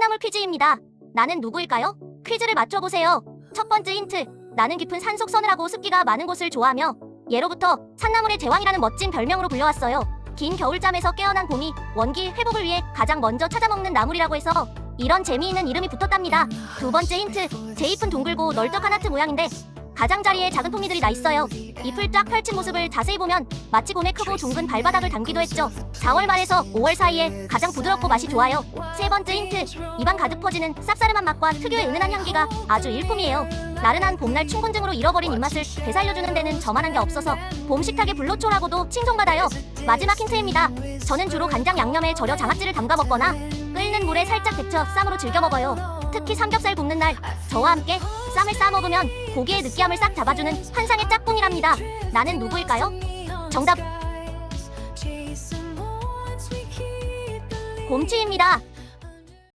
산나물 퀴즈입니다. 나는 누구일까요? 퀴즈를 맞춰보세요. 첫 번째 힌트. 나는 깊은 산속 서늘하고 습기가 많은 곳을 좋아하며 예로부터 산나물의 제왕이라는 멋진 별명으로 불려왔어요. 긴 겨울잠에서 깨어난 곰이 원기 회복을 위해 가장 먼저 찾아먹는 나물이라고 해서 이런 재미있는 이름이 붙었답니다. 두 번째 힌트. 제 잎은 동글고 널쩍한 하트 모양인데 가장자리에 작은 통이들이 나 있어요. 잎을 쫙 펼친 모습을 자세히 보면 마치 곰의 크고 둥근 발바닥을 담기도 했죠. 4월 말에서 5월 사이에 가장 부드럽고 맛이 좋아요. 세 번째 힌트. 입안 가득 퍼지는 쌉싸름한 맛과 특유의 은은한 향기가 아주 일품이에요. 나른한 봄날 충곤증으로 잃어버린 입맛을 되살려주는 데는 저만한 게 없어서 봄 식탁의 불로초라고도 칭송받아요. 마지막 힌트입니다. 저는 주로 간장 양념에 절여 장아찌를 담가 먹거나 끓는 물에 살짝 데쳐 쌈으로 즐겨 먹어요. 특히 삼겹살 굽는 날 저와 함께 쌈을 싸 먹으면 고기의 느끼함을 싹 잡아주는 환상의 짝꿍이랍니다. 나는 누구일까요? 정답 곰치입니다.